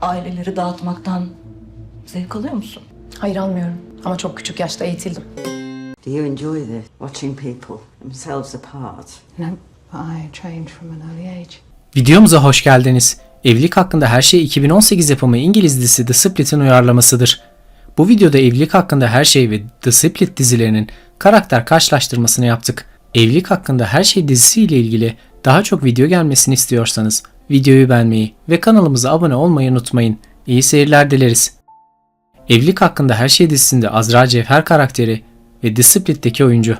aileleri dağıtmaktan zevk alıyor musun? Hayır almıyorum. Ama çok küçük yaşta eğitildim. Do you enjoy this? Watching people themselves apart? No, I trained from an early age. Videomuza hoş geldiniz. Evlilik hakkında her şey 2018 yapımı İngiliz dizisi The Split'in uyarlamasıdır. Bu videoda evlilik hakkında her şey ve The Split dizilerinin karakter karşılaştırmasını yaptık. Evlilik hakkında her şey dizisi ile ilgili daha çok video gelmesini istiyorsanız videoyu beğenmeyi ve kanalımıza abone olmayı unutmayın. İyi seyirler dileriz. Evlilik hakkında her şey dizisinde Azra Cevher karakteri ve The Split'teki oyuncu.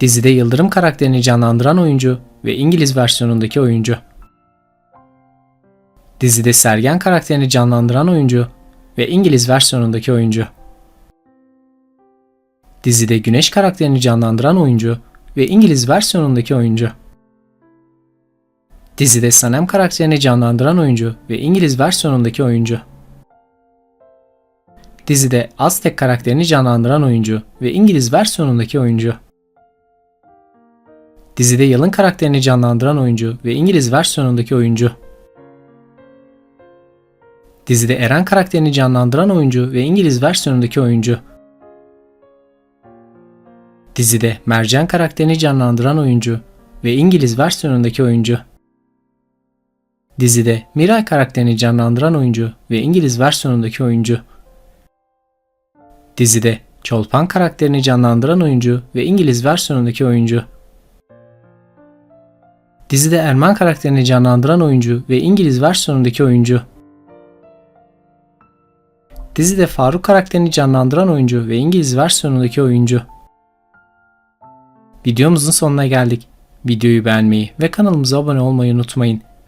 Dizide Yıldırım karakterini canlandıran oyuncu ve İngiliz versiyonundaki oyuncu. Dizide Sergen karakterini canlandıran oyuncu ve İngiliz versiyonundaki oyuncu. Dizide Güneş karakterini canlandıran oyuncu ve İngiliz versiyonundaki oyuncu. Dizide Sanem karakterini canlandıran oyuncu ve İngiliz versiyonundaki oyuncu. Dizide Aztek karakterini canlandıran oyuncu ve İngiliz versiyonundaki oyuncu. Dizide Yalın karakterini canlandıran oyuncu ve İngiliz versiyonundaki oyuncu. Dizide Eren karakterini canlandıran oyuncu ve İngiliz versiyonundaki oyuncu. Dizide Mercan karakterini canlandıran oyuncu ve İngiliz versiyonundaki oyuncu. Dizide Miray karakterini canlandıran oyuncu ve İngiliz versiyonundaki oyuncu. Dizide Çolpan karakterini canlandıran oyuncu ve İngiliz versiyonundaki oyuncu. Dizide Erman karakterini canlandıran oyuncu ve İngiliz versiyonundaki oyuncu. Dizide Faruk karakterini canlandıran oyuncu ve İngiliz versiyonundaki oyuncu. Videomuzun sonuna geldik. Videoyu beğenmeyi ve kanalımıza abone olmayı unutmayın.